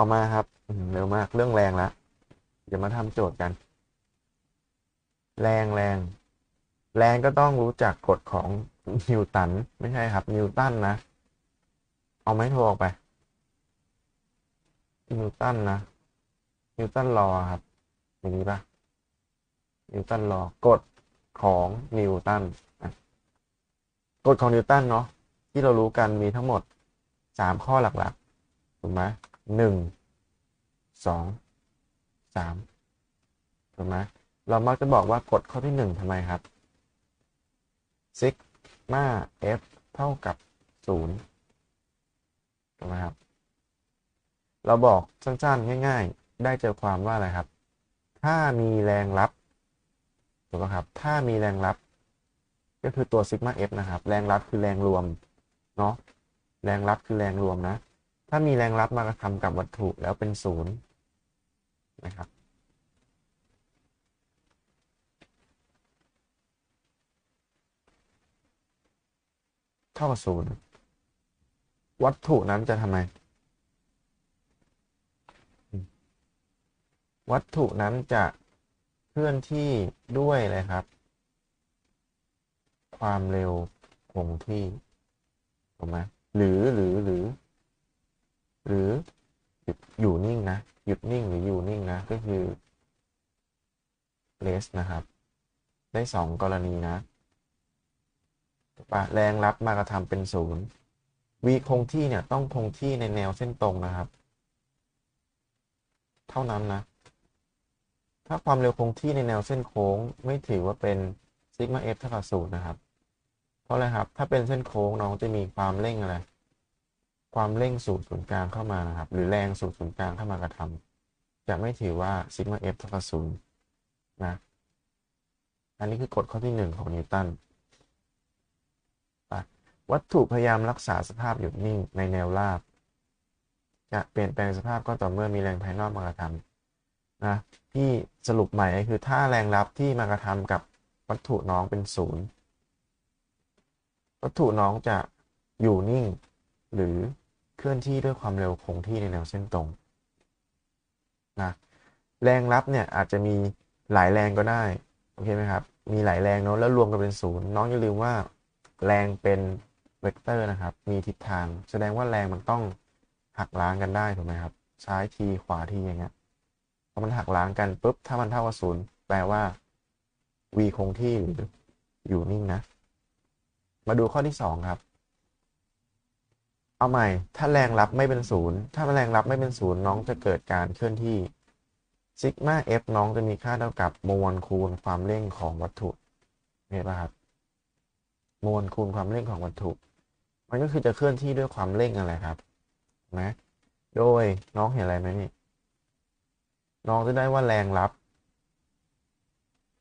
ต่อมาครับเร็วมากเรื่องแรงละเดี๋ยวมาทำโจทย์กัน แรงแรง แรงก็ต้องรู้จักกฎของนิวตันไม่ใช่ครับ นิวตันนะ เอาไม้โทรออกไป นิวตันนะ นิวตันลอครับ อย่างนี้ปะนิวตันลอกฎของนิวตันกฎของนิวตันเนาะที่เรารู้กันมีทั้งหมดสามข้อหลักๆถูกไหมหนึ่ง สองสามถูกไหมเรามักจะบอกว่ากฎข้อที่หนึ่งทำไมครับซิกมา f เท่ากับศูนย์ถูกไหมครับ เราบอกสั้นๆง่าย ๆ ได้เจอความว่าอะไรครับ ถ้ามีแรงรับถูกไหมครับ ถ้ามีแรงรับ ก็คือตัวซิกมา f นะครับ แรงรับคือแรงรวมเนาะแรงรับคือแรงรวมนะ ถ้ามีแรงรับมากระทำกับวัตถุแล้วเป็นศูนย์ นะครับ เท่ากับศูนย์วัตถุนั้นจะทำไม วัตถุนั้นจะเคลื่อนที่ด้วยเลยครับ ความเร็วคงที่ถูกไหมหรือหรือหรือ หรืออยู่นิ่งนะ หยุดนิ่งหรืออยู่นิ่งนะ ก็คือ less นะครับ ได้สองกรณีนะถูกปะแรงรับมากระทำเป็นศูนย์ v คงที่เนี่ยต้องคงที่ในแนวเส้นตรงนะครับ เท่านั้นนะ ถ้าความเร็วคงที่ในแนวเส้นโค้ง ไม่ถือว่าเป็นซิกมา f เท่ากับศูนย์นะครับ เพราะอะไรครับ ถ้าเป็นเส้นโค้งน้องจะมีความเร่งอะไร ความเร่งสู่ศูนย์กลางเข้ามานะครับ หรือแรงสู่ศูนย์กลางเข้ามากระทำ จะไม่ถือว่าซิกมา f เท่ากับศูนย์นะ อันนี้คือกฎข้อที่หนึ่งของนิวตันวัตถุพยายามรักษาสภาพหยุดนิ่งในแนวราบ จะเปลี่ยนแปลงสภาพก็ต่อเมื่อมีแรงภายนอกมากระทำนะที่สรุปใหม่ก็คือถ้าแรงรับที่มากระทำกับวัตถุน้องเป็นศูนย์วัตถุน้องจะอยู่นิ่ง หรือเคลื่อนที่ด้วยความเร็วคงที่ในแนวเส้นตรง นะแรงรับเนี่ยอาจจะมีหลายแรงก็ได้โอเคไหมครับมีหลายแรงเนาะแล้วรวมกันเป็นศูนย์น้องอย่าลืมว่าแรงเป็นเวกเตอร์นะครับ มีทิศทาง แสดงว่าแรงมันต้องหักล้างกันได้ถูกไหมครับ ซ้ายทีขวาทีอย่างเงี้ยพอมันหักล้างกันปุ๊บถ้ามันเท่ากับศูนย์แปลว่า v คงที่หรืออยู่นิ่งนะ มาดูข้อที่สองครับ เอาใหม่ ถ้าแรงรับไม่เป็นศูนย์ถ้าแรงรับไม่เป็นศูนย์น้องจะเกิดการเคลื่อนที่ซิกมา f น้องจะมีค่าเท่ากับมวลคูณความเร่งของวัตถุเห็นป่ะครับ มวลคูณความเร่งของวัตถุ มันก็คือจะเคลื่อนที่ด้วยความเร่งอะไรครับนะโดยน้องเห็นอะไรไหมนี่น้องจะได้ว่าแรงรับ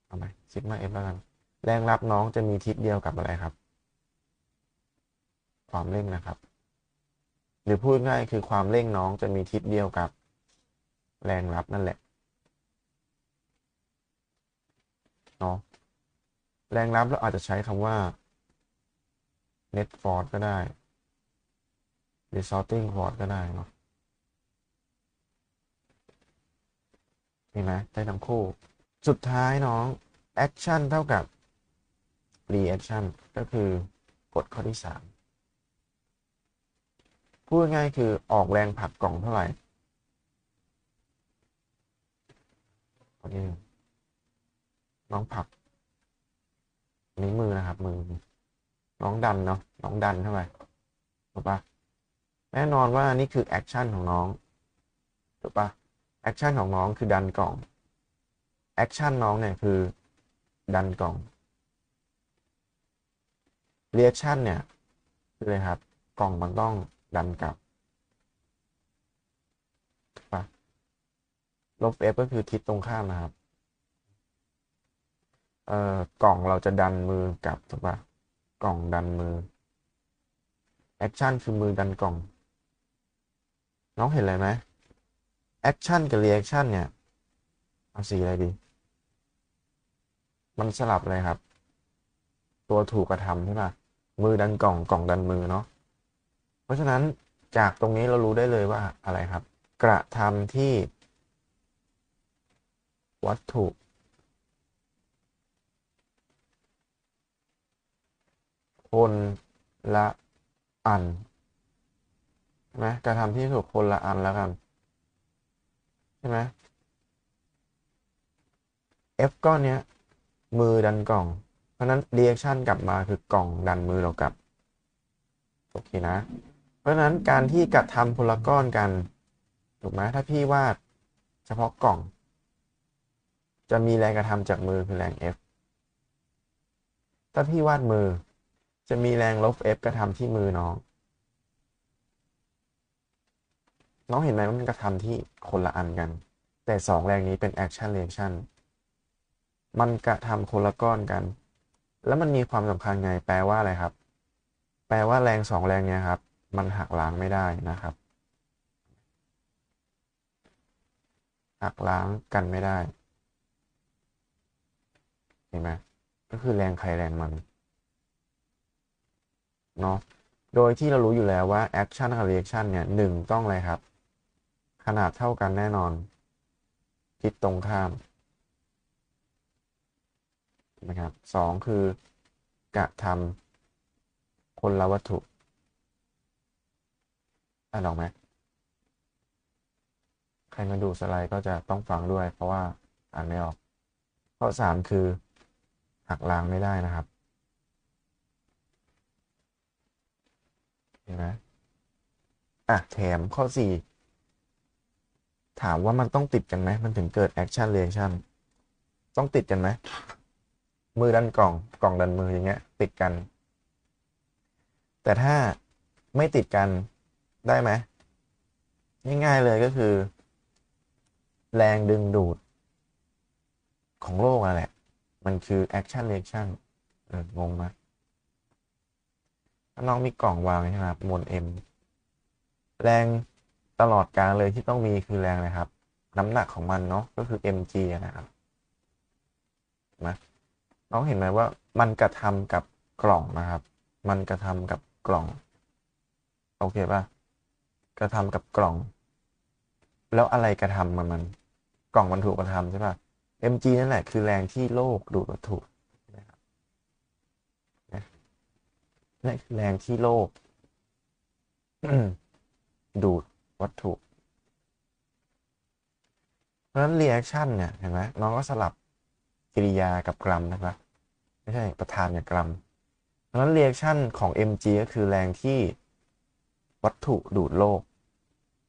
เอาไหมซิกมา f แล้วกันแรงรับน้องจะมีทิศเดียวกับอะไรครับ ความเร่งนะครับ หรือพูดง่ายคือความเร่งน้องจะมีทิศเดียวกับแรงรับนั่นแหละเนาะแรงรับเราอาจจะใช้คำว่า net force ก็ได้ resulting force ก็ได้เนาะเห็นไหมได้ทั้งคู่ สุดท้ายน้อง action เท่ากับ reaction ก็คือกฎข้อที่สาม พูดง่ายคือออกแรงผลักกล่องเท่าไหร่ข้อที่หนึ่งน้องผักนี้มือนะครับ มือ น้องดันเนาะน้องดันเข้าไปถูกปะแน่นอนว่านี่คือแอคชั่นของน้องถูกปะแอคชั่นของน้องคือดันกล่องแอคชั่นน้องเนี่ยคือดันกล่องเรีแอคชั่นเนี่ยคืออะไรครับ กล่องมันต้อง ดันกลับปะลบ F ก็คือทิศตรงข้ามนะครับ เอ่อกล่องเราจะดันมือกลับถูกปะกล่องดันมือแอคชั่นคือมือดันกล่อง น้องเห็นอะไรไหมแอคชั่นกับรีแอคชั่นเนี่ย เอาสีอะไรดี มันสลับเลยครับ ตัวถูกกระทำใช่ปะมือดันกล่องกล่องดันมือเนาะ เพราะฉะนั้นจากตรงนี้เรารู้ได้เลยว่าอะไรครับ กระทำที่ วัตถุ คนละอันใช่ไหมกระทำที่ถูกคนละอันแล้วกันใช่ไหม F ก้อนเนี้ย มือดันกล่อง เพราะนั้น reaction กลับมาคือกล่องดันมือเรากลับ โอเคนะ ราะฉะนั้นการที่กระทำคนลก้อนกันถูกไหมถ้าพี่วาดเฉพาะกล่อง จะมีแรงกระทำจากมือคือแรง F ถ้าพี่วาดมือ จะมีแรงลบ F กระทำที่มือน้อง น้องเห็นไหมว่ามันกระทำที่คนละอันกัน แต่สองแรงนี้เป็น action reaction มันกระทำคนละก้อนกัน แล้วมันมีความสำคัญไงแปลว่าอะไรครับ แปลว่าแรงสองแรงเนี้ยครับ มันหักล้างไม่ได้นะครับ หักล้างกันไม่ได้ เห็นไหมก็คือแรงใครแรงมันเนาะโดยที่เรารู้อยู่แล้วว่า action กับ reaction เนี่ยหนึ่งต้องอะไรครับ ขนาดเท่ากันแน่นอน ทิศตรงข้ามนะครับสองคือกระทำคนละวัตถุ อ่านออกไหมใครมาดูสไลด์ก็จะต้องฟังด้วย เพราะว่าอ่านไม่ออก ข้อสามคือ หักล้างไม่ได้นะครับ เห็นไหมอะแถมข้อสี่ถามว่ามันต้องติดกันไหม มันถึงเกิด action reaction ต้องติดกันไหม มือดันกล่อง กล่องดันมืออย่างเงี้ย ติดกัน แต่ถ้าไม่ติดกัน ได้ไหมง่ายๆเลยก็คือ แรงดึงดูด ของโลกนั่นแหละ มันคือ action reaction เอองงไหมถ้าน้องมีกล่องวางใช่ไหมครับมวล m แรงตลอดการเลยที่ต้องมีคือแรงอะครับ น้ำหนักของมันเนาะก็คือ mg นะครับนะน้องเห็นไหมว่ามันกระทำกับกล่องนะครับ มันกระทำกับกล่อง โอเคป่ะ กระทำกับกล่อง แล้วอะไรกระทำมันมัน กล่องมันถูกกระทำใช่ป่ะ mg นั่นแหละคือแรงที่โลกดูดวัตถุนะครับนี่คือแรงที่โลก ดูดวัตถุ เพราะฉะนั้น reaction เนี่ยเห็นไหมน้องก็สลับกิริยากับกรัมนะครับไม่ใช่ประธานกับกรัม เพราะฉะนั้น reaction ของ mg ก็คือแรงที่ วัตถุดูดโลก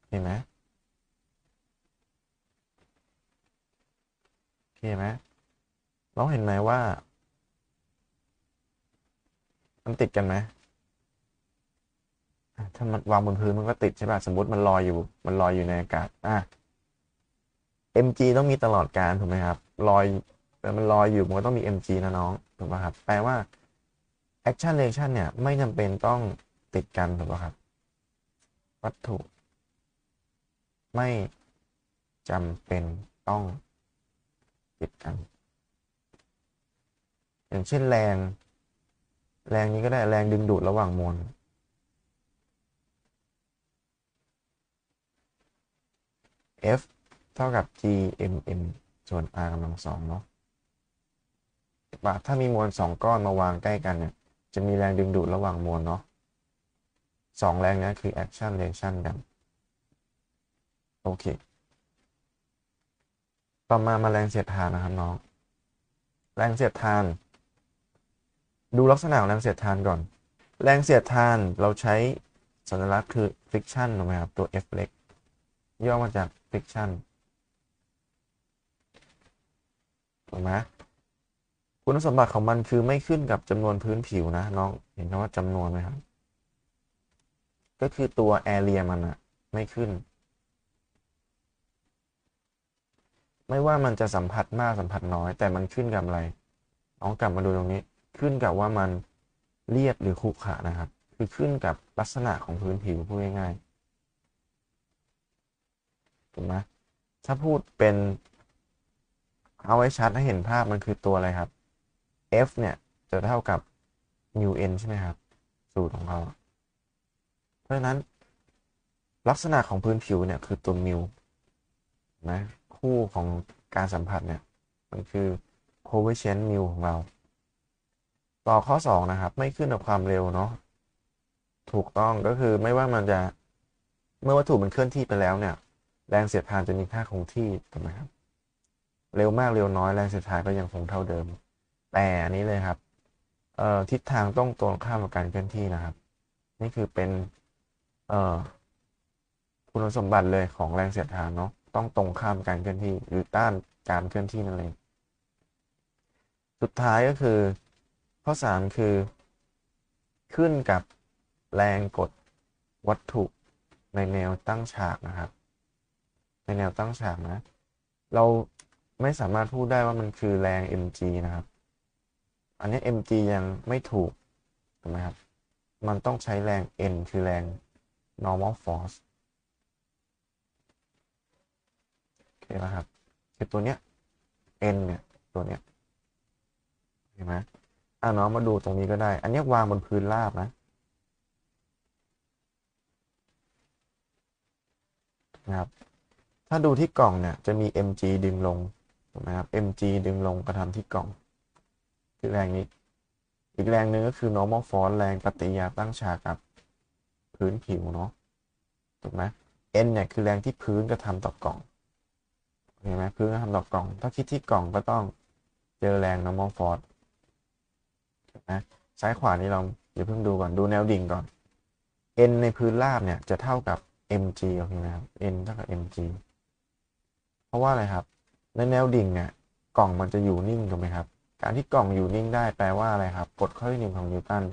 เห็นไหมโอเคไหมน้องเห็นไหมว่า มันติดกันไหมถ้ามันวางบนพื้นมันก็ติดใช่ป่ะ สมมติมันลอยอยู่ มันลอยอยู่ในอากาศ อะ mg ต้องมีตลอดการถูกไหมครับ ลอยแต่มันลอยอยู่มันก็ต้องมี mg นะน้อง ถูกป่ะครับ แปลว่า action reaction เนี่ย ไม่จำเป็นต้องติดกันถูกป่ะครับ วัตถุ ไม่จำเป็นต้องติดกัน อย่างเช่นแรง แรงนี้ก็ได้แรงดึงดูดระหว่างมวล F เท่ากับ G M M ส่วน R กำลังสองเนาะปะถ้ามีมวลสองก้อนมาวางใกล้กันเนี่ย จะมีแรงดึงดูดระหว่างมวลเนาะ สองแรงนี้คือ action reaction กัน โอเค ต่อมามาแรงเสียดทานนะครับน้อง แรงเสียดทาน ดูลักษณะของแรงเสียดทานก่อน แรงเสียดทานเราใช้สัญลักษณ์คือ friction ถูกไหมครับ ตัว F เล็ก ย่อมาจาก friction ถูกไหมคุณสมบัติของมันคือไม่ขึ้นกับจำนวนพื้นผิวนะน้องเห็นคำว่าจำนวนไหมครับ ก็คือตัว area มันอะไม่ขึ้น ไม่ว่ามันจะสัมผัสมากสัมผัสน้อย แต่มันขึ้นกับอะไรน้องกลับมาดูตรงนี้ ขึ้นกับว่ามันเรียบหรือขรุขระนะครับ คือขึ้นกับลักษณะของพื้นผิวพูดง่ายๆถูกไหมถ้าพูดเป็น เอาไว้ชัดให้เห็นภาพมันคือตัวอะไรครับ f เนี่ยจะเท่ากับ mu n ใช่ไหมครับ สูตรของเรา ราะฉะนั้นลักษณะของพื้นผิวเนี่ยคือตัวมิวนะคู่ของการสัมผัสเนี่ยมันคือ coefficient mu ของเรา ต่อข้อ 2 นะครับ ไม่ขึ้นกับความเร็วเนาะถูกต้องก็คือไม่ว่ามันจะเมื่อวัตถุมันเคลื่อนที่ไปแล้วเนี่ย แรงเสียดทานจะมีค่าคงที่ถูกไหมครับ เร็วมากเร็วน้อยแรงเสียดทานก็ยังคงเท่าเดิม แต่อันนี้เลยครับทิศทางต้องตรงข้ามกับการเคลื่อนที่นะครับ นี่คือเป็น เอ่อคุณสมบัติเลยของแรงเสียดทานเนาะต้องตรงข้ามการเคลื่อนที่หรือต้านการเคลื่อนที่นั่นเองสุดท้ายก็คือ ข้อ 3 คือ ขึ้นกับแรงกดวัตถุในแนวตั้งฉากนะครับ ในแนวตั้งฉากนะ เราไม่สามารถพูดได้ว่ามันคือแรง mg นะครับ อันนี้ mg ยังไม่ถูกถูกไหมครับ มันต้องใช้แรง n คือแรง normal force โอเคแล้วครับคือตัวเนี้ย n เนี่ยตัวเนี้ยเห็นไหมอะน้องมาดูตรงนี้ก็ได้ อันนี้วางบนพื้นราบนะนะครับ ถ้าดูที่กล่องเนี่ยจะมี mg ดึงลงถูกไหมครับ mg ดึงลงกระทำที่กล่อง คือแรงนี้ อีกแรงหนึ่งก็คือ normal force แรงปฏิกิริยาตั้งฉากกับ พื้นผิวเนาะถูกไหม n เนี่ยคือแรงที่พื้นกระทำต่อกล่องเห็นไหมพื้นกระทำต่อกล่อง ถ้าคิดที่กล่องก็ต้องเจอแรง normal force นะซ้ายขวานี้เราเดี๋ยวเพิ่งดูก่อนดูแนวดิ่งก่อน n ในพื้นราบเนี่ยจะเท่ากับ mg โอเคไหมครับ n เท่ากับ mg เพราะว่าอะไรครับ ในแนวดิ่งเนี่ยกล่องมันจะอยู่นิ่งถูกไหมครับ การที่กล่องอยู่นิ่งได้แปลว่าอะไรครับกฎข้อที่หนึ่งของนิวตัน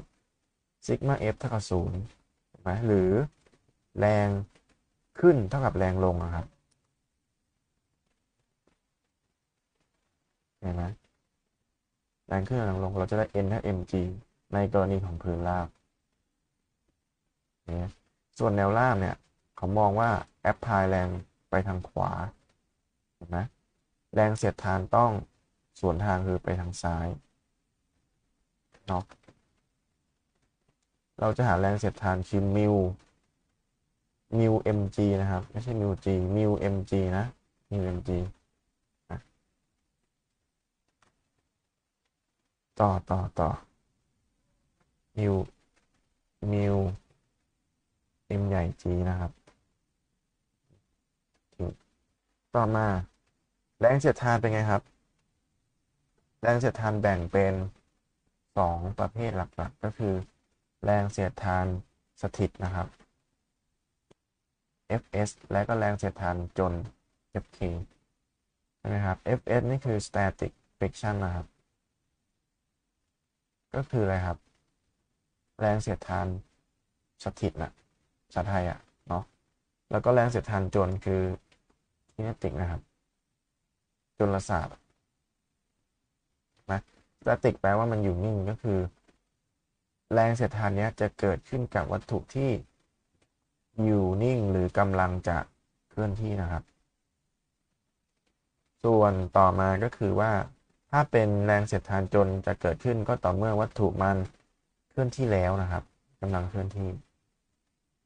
ซิกมา f เท่ากับศูนย์ ไหมหรือแรงขึ้นเท่ากับแรงลงครับเห็นไหมแรงขึ้นกับแรงลงเราจะได้ n เท่า mg ในกรณีของพื้นราบเนี่ยส่วนแนวราบเนี่ยเขามองว่าแอปพลายแรงไปทางขวาเห็นไหมแรงเสียดทานต้องส่วนทางคือไปทางซ้ายเนาะ เราจะหาแรงเสียดทานคือมิวมิว mg นะครับ ไม่ใช่มิว g มิว mg นะมิว mg นะต่อต่อต่อมิวมิว m ใหญ่ g นะครับ ต่อมา แรงเสียดทานเป็นไงครับ แรงเสียดทานแบ่งเป็น 2 ประเภทหลักๆก็คือ แรงเสียดทานสถิตนะครับ Fs และก็แรงเสียดทานจน Fk ใช่ไหมครับ Fs นี่คือ static friction นะครับ ก็คืออะไรครับ แรงเสียดทานสถิตนะภาษาไทยอะเนาะแล้วก็แรงเสียดทานจนคือ kinetic นะครับจลศาสตร์นะ static แปลว่ามันอยู่นิ่งก็คือ แรงเสียดทานนี้จะเกิดขึ้นกับวัตถุที่อยู่นิ่งหรือกำลังจะเคลื่อนที่นะครับ ส่วนต่อมาก็คือว่า ถ้าเป็นแรงเสียดทานจนจะเกิดขึ้นก็ต่อเมื่อวัตถุมันเคลื่อนที่แล้วนะครับกำลังเคลื่อนที่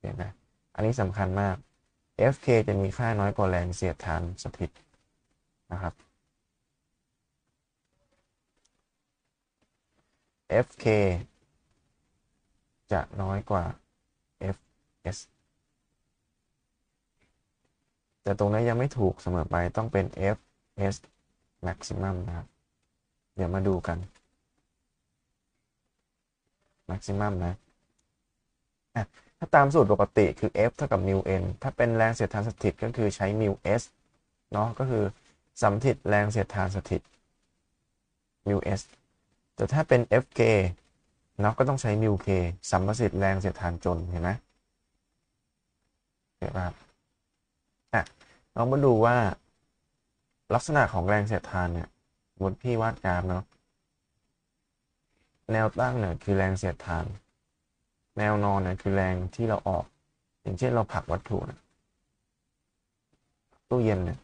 เห็นไหมอันนี้สำคัญมาก Fk จะมีค่าน้อยกว่าแรงเสียดทานสถิตนะครับ Fk จะน้อยกว่า Fs แต่ตรงนี้ยังไม่ถูกเสมอไปต้องเป็น Fs maximum นะครับ เดี๋ยวมาดูกัน maximum นะอะถ้าตามสูตรปกติคือ F เท่ากับ mu n ถ้าเป็นแรงเสียดทานสถิตก็คือใช้ mu s เนาะก็คือสัมถิตแรงเสียดทานสถิต mu s แต่ถ้าเป็น Fk นาะก็ต้องใช้ mu k สัมประสิทธิ์แรงเสียดทานจนเห็นไหมเห็นไหมครับอะลองมาดูว่า ลักษณะของแรงเสียดทานเนี่ยบนพี่วาดกราฟเนาะแนวตั้งเนี่ยคือแรงเสียดทาน แนวนอนเนี่ยคือแรงที่เราออก อย่างเช่นเราผลักวัตถุนะตู้เย็นเนี่ย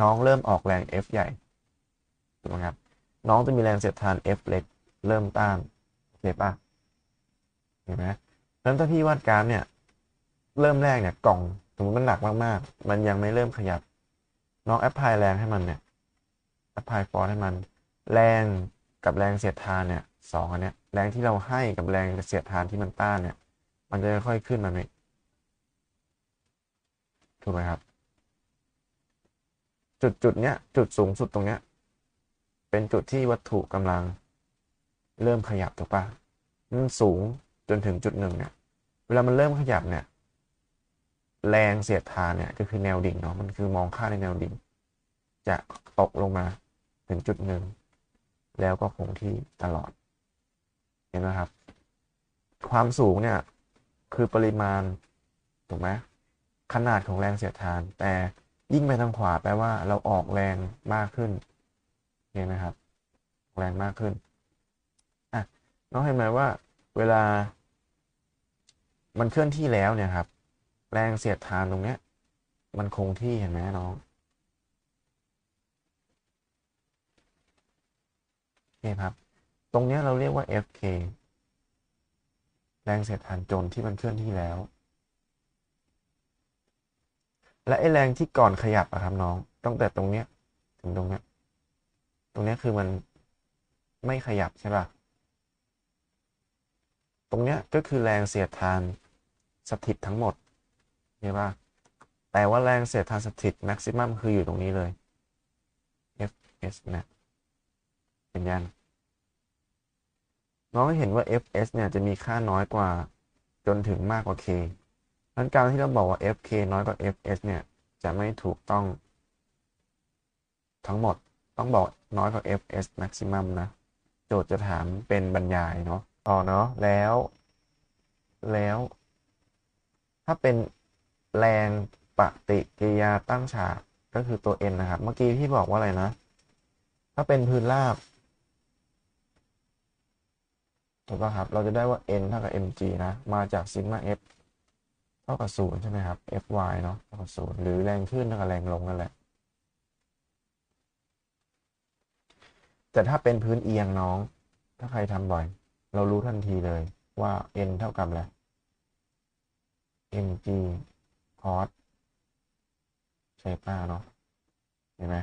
น้องเริ่มออกแรง F ใหญ่ถูกไหมครับน้องจะมีแรงเสียดทาน F เล็ก เริ่มต้าน เห็นปะเห็นไหมแล้วถ้าพี่วาดกราฟเนี่ย เริ่มแรกเนี่ยกล่องสมมติมันหนักมากๆ มันยังไม่เริ่มขยับน้องแอปพลายแรงให้มันเนี่ยแอปพลายฟอร์ให้มัน แรงกับแรงเสียดทานเนี่ยสองอันเนี้ยแรงที่เราให้กับแรงเสียดทานที่มันต้านเนี่ย มันจะค่อยๆขึ้นมาเนี่ยถูกไหมครับ จุดจุดเนี้ยจุดสูงสุดตรงเนี้ย เป็นจุดที่วัตถุกำลัง เริ่มขยับถูกปะมันสูงจนถึงจุดหนึ่งเนี่ย เวลามันเริ่มขยับเนี่ย แรงเสียดทานเนี่ยก็คือแนวดิ่งเนาะ มันคือมองค่าในแนวดิ่ง จะตกลงมาถึงจุดหนึ่ง แล้วก็คงที่ตลอด เห็นไหมครับ ความสูงเนี่ยคือปริมาณถูกไหมขนาดของแรงเสียดทาน แต่ยิ่งไปทางขวาแปลว่าเราออกแรงมากขึ้นเห็นไหมครับ แรงมากขึ้น น้องเห็นไหมว่าเวลา มันเคลื่อนที่แล้วเนี่ยครับ แรงเสียดทานตรงเนี้ย มันคงที่เห็นไหมน้องนี่ครับ ตรงเนี้ยเราเรียกว่า FK แรงเสียดทานจนที่มันเคลื่อนที่แล้ว และไอ้แรงที่ก่อนขยับอะครับน้อง ตั้งแต่ตรงเนี้ย ถึงตรงเนี้ย ตรงเนี้ยคือมันไม่ขยับใช่ป่ะ ตรงเนี้ยก็คือแรงเสียดทานสถิตทั้งหมดใช่ป่ะแต่ว่าแรงเสียดทานสถิตแม็กซิมัมคืออยู่ตรงนี้เลย Fs นะเป็นยันน้องเห็นว่า Fs เนี่ยจะมีค่าน้อยกว่าจนถึงมากกว่า k ดังนั้นการที่เราบอกว่า Fk น้อยกว่า Fs เนี่ยจะไม่ถูกต้อง ทั้งหมดต้องบอกน้อยกว่า Fs maximum นะ โจทย์จะถามเป็นบรรยายเนาะ ต่อเนาะแล้ว แล้ว ถ้าเป็นแรงปฏิกิริยาตั้งฉากก็คือตัว n นะครับ เมื่อกี้ที่บอกว่าอะไรนะ ถ้าเป็นพื้นราบถูกป่ะครับ เราจะได้ว่า n เท่ากับ mg นะ มาจากซิกมา f เท่ากับศูนย์ใช่ไหมครับ fy เนาะเท่ากับศูนย์หรือแรงขึ้นเท่ากับแรงลงนั่นแหละ แต่ถ้าเป็นพื้นเอียงน้อง ถ้าใครทำบ่อย เรารู้ทันทีเลยว่า n เท่ากับอะไร mg cos เซตาเนาะเห็นไหม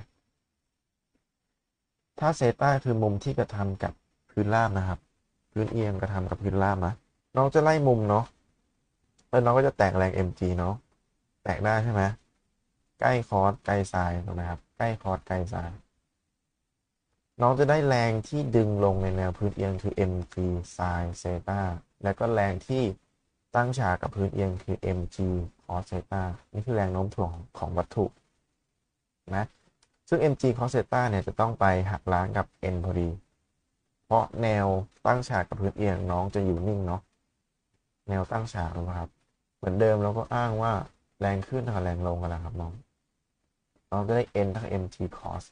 ถ้าเซตาคือมุมที่กระทำกับพื้นราบนะครับ พื้นเอียงกระทำกับพื้นราบนะน้องจะไล่มุมเนาะแล้วน้องก็จะแตกแรง mg เนาะแตกได้ใช่ไหมใกล้คอสใกล้ไซน์ถูกไหมครับ ใกล้คอสใกล้ไซน์ น้องจะได้แรงที่ดึงลงในแนวพื้นเอียงคือ mg sin เซตาแล้วก็แรงที่ตั้งฉากกับพื้นเอียงคือ mg cos เซตานี่คือแรงโน้มถ่วงของวัตถุนะซึ่ง mg cos เซตาเนี่ยจะต้องไปหักล้างกับ n พอดี เพราะแนวตั้งฉากกับพื้นเอียงน้องจะอยู่นิ่งเนาะแนวตั้งฉากนะครับ เหมือนเดิมเราก็อ้างว่าแรงขึ้นเท่ากับแรงลงกันแหละครับน้อง น้องจะได้ n เท่ากับ mg cos